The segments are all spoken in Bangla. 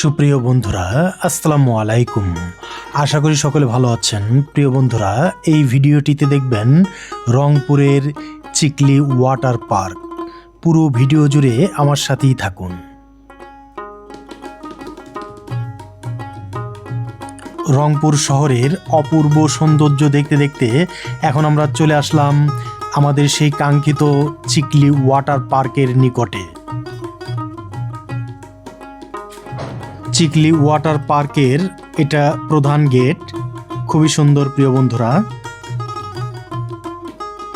সুপ্রিয় বন্ধুরা, আসসালামু আলাইকুম। আশা করি সকলে ভালো আছেন। প্রিয় বন্ধুরা, এই ভিডিওটিতে দেখবেন রংপুরের চিকলি ওয়াটার পার্ক। পুরো ভিডিও জুড়ে আমার সাথেই থাকুন। রংপুর শহরের অপূর্ব সৌন্দর্য দেখতে দেখতে এখন আমরা চলে আসলাম আমাদের সেই কাঙ্ক্ষিত চিকলি ওয়াটার পার্কের নিকটে। চিকলি ওয়াটার পার্কের এটা প্রধান গেট। খুবই সুন্দর, প্রিয় বন্ধুরা।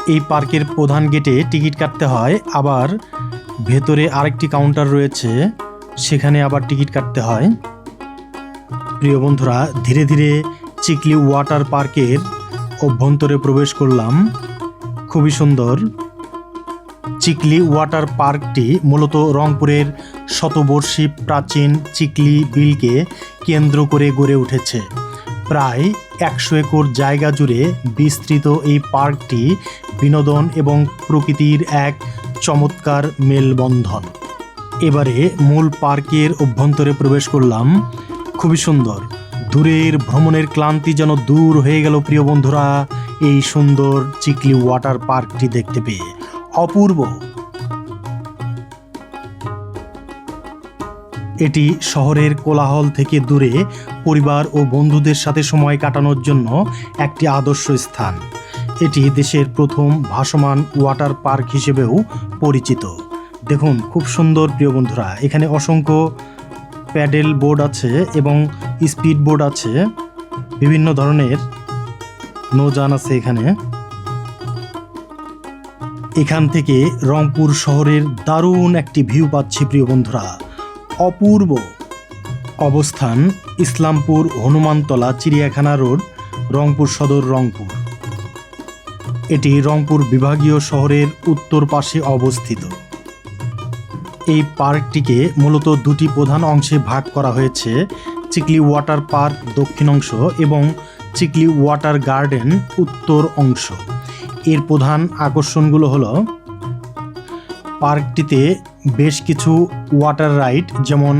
এই পার্কের প্রধান গেটে টিকিট কাটতে হয়, আবার ভেতরে আরেকটি কাউন্টার রয়েছে, সেখানে আবার টিকিট কাটতে হয়। প্রিয় বন্ধুরা, ধীরে ধীরে চিকলি ওয়াটার পার্কের অভ্যন্তরে প্রবেশ করলাম। খুবই সুন্দর। চিকলি ওয়াটার পার্কটি মূলত রংপুরের শতবর্ষী প্রাচীন চিকলি বিলকে কেন্দ্র করে গড়ে উঠেছে। প্রায় একশো একর জায়গা জুড়ে বিস্তৃত এই পার্কটি বিনোদন এবং প্রকৃতির এক চমৎকার মেলবন্ধন। এবারে মূল পার্কের অভ্যন্তরে প্রবেশ করলাম। খুবই সুন্দর। দূরের ভ্রমণের ক্লান্তি যেন দূর হয়ে গেল প্রিয় বন্ধুরা, এই সুন্দর চিকলি ওয়াটার পার্কটি দেখতে পেয়ে। অপূর্ব এটি শহরের কোলাহল থেকে দূরে পরিবার ও বন্ধুদের সাথে সময় কাটানোর জন্য একটি আদর্শ স্থান। এটি দেশের প্রথম ভাসমান ওয়াটার পার্ক হিসেবেও পরিচিত। দেখুন, খুব সুন্দর, প্রিয় বন্ধুরা। এখানে অসংখ্য প্যাডেল বোর্ড আছে এবং স্পিড বোর্ড আছে। বিভিন্ন ধরনের নৌযান আছে এখানে। এখান থেকে রংপুর শহরের দারুণ একটি ভিউ পাচ্ছি, প্রিয় বন্ধুরা। অপূর্ব। অবস্থান ইসলামপুর হনুমানতলা চিড়িয়াখানা রোড, রংপুর সদর, রংপুর। এটি রংপুর বিভাগীয় শহরের উত্তর পাশে অবস্থিত। এই পার্কটিকে মূলত দুটি প্রধান অংশে ভাগ করা হয়েছে, চিকলি ওয়াটার পার্ক দক্ষিণ অংশ এবং চিকলি ওয়াটার গার্ডেন উত্তর অংশ। এর প্রধান আকর্ষণগুলো হলো পার্কটিতে বেশ কিছু ওয়াটার রাইড, যেমন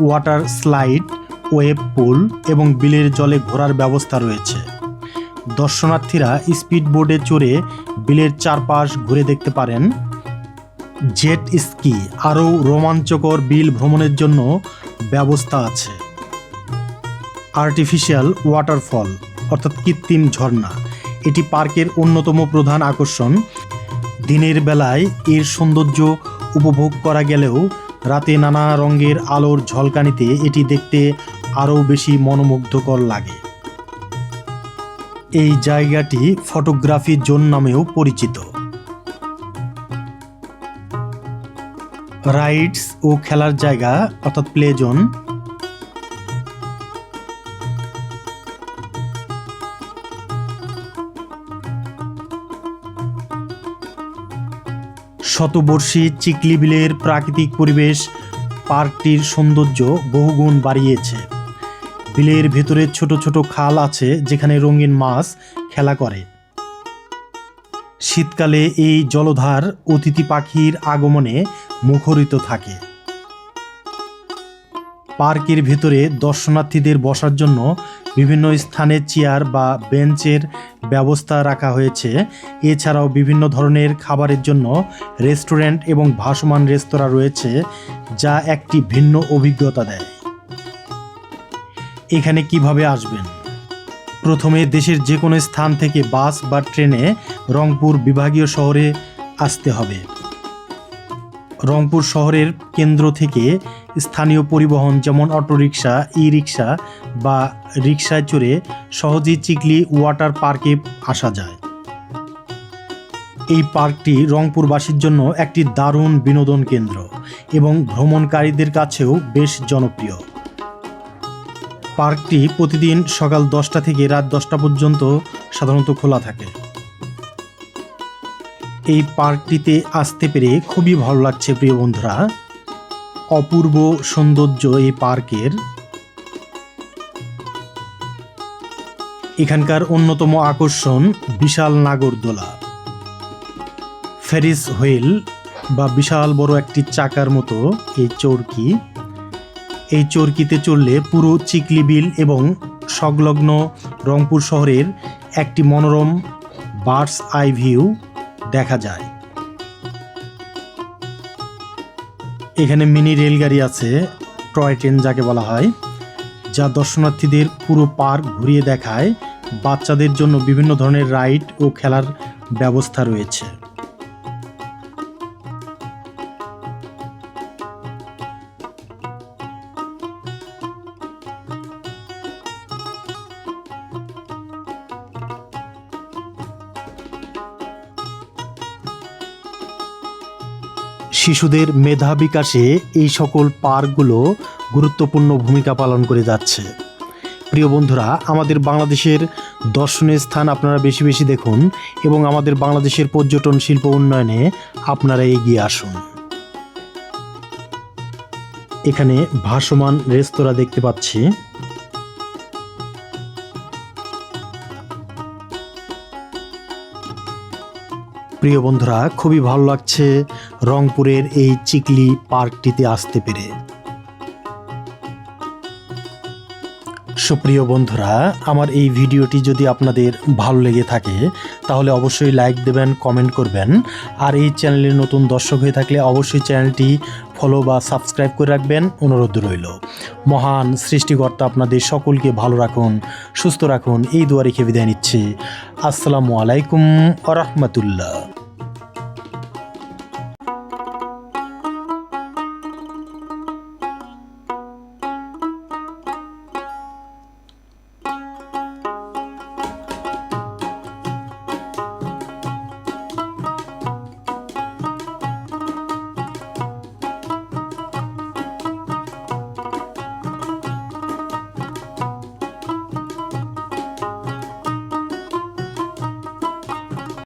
ওয়াটার স্লাইড, ওয়েব পুল এবং বিলের জলে ঘোরার ব্যবস্থা রয়েছে। দর্শনার্থীরা স্পিড বোর্ডে চড়ে বিলের চারপাশ ঘুরে দেখতে পারেন। জেট স্কি, আরও রোমাঞ্চকর বিল ভ্রমণের জন্য ব্যবস্থা আছে। আর্টিফিশিয়াল ওয়াটারফল, অর্থাৎ কৃত্রিম ঝর্ণা, এটি পার্কের অন্যতম প্রধান আকর্ষণ। দিনের বেলায় এর সৌন্দর্য উপভোগ করা গেলেও রাতে নানা রঙের আলোর ঝলকানিতে এটি দেখতে আরও বেশি মনোমুগ্ধকর লাগে। এই জায়গাটি ফটোগ্রাফি জোন নামেও পরিচিত। রাইডস ও খেলার জায়গা, অর্থাৎ প্লে জোন শতবর্ষী চিকলি বিলের প্রাকৃতিক পরিবেশ পার্কটির সৌন্দর্য বহুগুণ বাড়িয়েছে। বিলের ভেতরে ছোট ছোট খাল আছে যেখানে রঙিন মাছ খেলা করে। শীতকালে এই জলধার অতিথি পাখির আগমনে মুখরিত থাকে। পার্কের ভেতরে দর্শনার্থীদের বসার জন্য বিভিন্ন স্থানে চেয়ার বা বেঞ্চের ব্যবস্থা রাখা হয়েছে। এছাড়াও বিভিন্ন ধরনের খাবারের জন্য রেস্টুরেন্ট এবং ভাসমান রেস্তোরাঁ রয়েছে, যা একটি ভিন্ন অভিজ্ঞতা দেয়। এখানে কীভাবে আসবেন? প্রথমে দেশের যে কোনো স্থান থেকে বাস বা ট্রেনে রংপুর বিভাগীয় শহরে আসতে হবে। রংপুর শহরের কেন্দ্র থেকে স্থানীয় পরিবহন যেমন অটোরিকশা ই রিক্সা বা রিক্সায় চড়ে সহজেই চিকলি ওয়াটার পার্কে আসা যায়। এই পার্কটি রংপুরবাসীর জন্য একটি দারুণ বিনোদন কেন্দ্র এবং ভ্রমণকারীদের কাছেও বেশ জনপ্রিয়। পার্কটি প্রতিদিন সকাল দশটা থেকে রাত দশটা পর্যন্ত সাধারণত খোলা থাকে। এই পার্কটিতে আসতে পেরে খুবই ভালো লাগছে প্রিয় বন্ধুরা। অপূর্ব সৌন্দর্য এই পার্কের। এখানকার অন্যতম আকর্ষণ বিশাল নাগরদোলা। ফেরিস হুইল বা বিশাল বড় একটি চাকার মতো এই চরকি। এই চরকিতে চললে পুরো চিকলি বিল এবং সংলগ্ন রংপুর শহরের একটি মনোরম বার্ডস আই ভিউ দেখা যায়। এখানে মিনি রেলগাড়ি আছে, টয় ট্রেন যাকে বলা হয়, যা দর্শনার্থীদের পুরো পার্ক ঘুরিয়ে দেখায়, বাচ্চাদের জন্য বিভিন্ন ধরনের রাইড ও খেলার ব্যবস্থা রয়েছে। শিশুদের মেধা বিকাশে এই সকল পার্কগুলো গুরুত্বপূর্ণ ভূমিকা পালন করে যাচ্ছে। প্রিয় বন্ধুরা, আমাদের বাংলাদেশের দর্শনীয় স্থান আপনারা বেশি বেশি দেখুন এবং আমাদের বাংলাদেশের পর্যটন শিল্প উন্নয়নে আপনারা এগিয়ে আসুন। এখানে ভাসমান রেস্তোরাঁ দেখতে পাচ্ছি। প্রিয় বন্ধুরা, খুবই ভালো লাগছে রংপুরের এই চিকলি পার্কটিতে আসতে পেরে। সুপ্রিয় বন্ধুরা, আমার এই ভিডিওটি যদি আপনাদের ভালো লেগে থাকে, তাহলে অবশ্যই লাইক দেবেন, কমেন্ট করবেন। আর এই চ্যানেলে নতুন দর্শক হয়ে থাকলে অবশ্যই চ্যানেলটি ফলো বা সাবস্ক্রাইব করে রাখবেন, অনুরোধ রইল। মহান সৃষ্টিকর্তা আপনাদের সকলকে ভালো রাখুন, সুস্থ রাখুন, এই দুয়ারে খেয়ে বিদায় নিচ্ছি। আসসালামু আলাইকুম আ রহমতুল্লাহ।